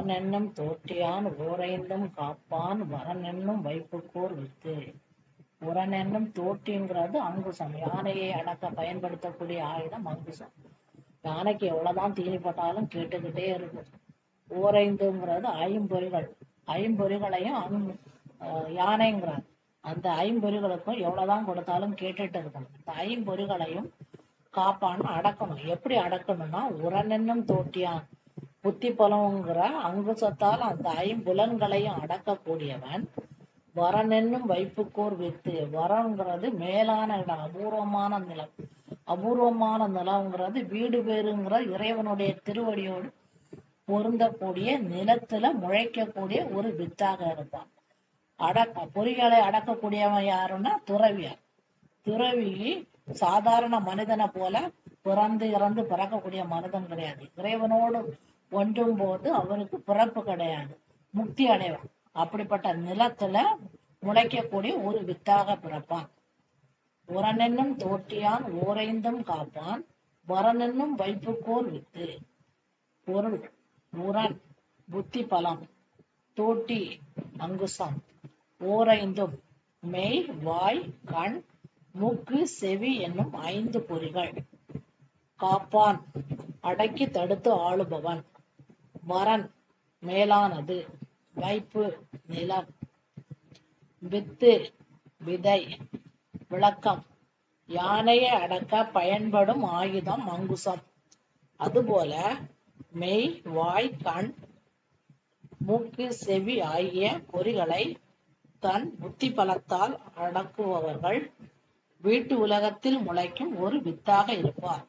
உரனென்னும் தோற்றியான் ஓரைந்தும் காப்பான் வரனென்னும் வைப்புக்கோர் வித்து. உரனென்னும் தோட்டிங்கிறது அங்குசம். யானையை அடக்க பயன்படுத்தக்கூடிய ஆயுதம் அங்குசம். யானைக்கு எவ்வளவுதான் தீனி போட்டாலும் கேட்டுக்கிட்டே இருக்கும். ஓரைந்துங்கிறது ஐம்பொறிகள். ஐம்பொறிகளையும் அங் யானைங்கிறார். அந்த ஐம்பொறிகளுக்கும் எவ்வளவுதான் கொடுத்தாலும் கேட்டுட்டு இருக்கணும் இந்த ஐம்பொறிகளையும் காப்பான்னு அடக்கணும். எப்படி அடக்கணும்னா உரனென்னும் தோட்டியான் புத்தி பலங்கிற அங்குசத்தால் அந்த ஐம்புலன்களையும் அடக்கக்கூடியவன் வரனென்னும் வைப்புக்கோர் வித்து. வரங்கிறது மேலான இடம் அபூர்வமான நிலம். அபூர்வமான நிலம்ங்கிறது வீடு பேருங்கிற இறைவனுடைய திருவடியோடு பொருந்தக்கூடிய நிலத்துல முளைக்கக்கூடிய ஒரு வித்தாக இருப்பான். அடக்க பொறிகளை அடக்கக்கூடியவன் யாருன்னா துறவியார். துறவி சாதாரண மனிதனை போல பிறந்து இறந்து பிறக்கக்கூடிய மனிதன் கிடையாது. இறைவனோடு ஒன்றும் போது அவருக்கு பிறப்பு கிடையாது. முக்தி அடைவார். அப்படிப்பட்ட நிலத்துல முளைக்கக்கூடிய ஒரு வித்தாக பிறப்பான். உரனென்னும் தோட்டியான் ஓரைந்தும் காப்பான். வரனென்னும் வைப்புக்கோர் வித்து. பொருள் உரன் புத்தி பலம் தோட்டி அங்குசம். ஓரைந்தும் மெய் வாய் கண் மூக்கு செவி என்னும் ஐந்து பொறிகள். காப்பான் அடக்கி தடுத்து ஆளுபவன். மரண் மேலானது. வைப்பு நிலம். வித்து விதை விளக்கம். யானையை அடக்க பயன்படும் ஆயுதம் அங்குசம் அதுபோல மெய் வாய் கண் மூக்கு செவி ஆகிய பொறிகளை தன் புத்தி பலத்தால் அடக்குபவர்கள் வீட்டு உலகத்தில் முளைக்கும் ஒரு வித்தாக இருப்பார்.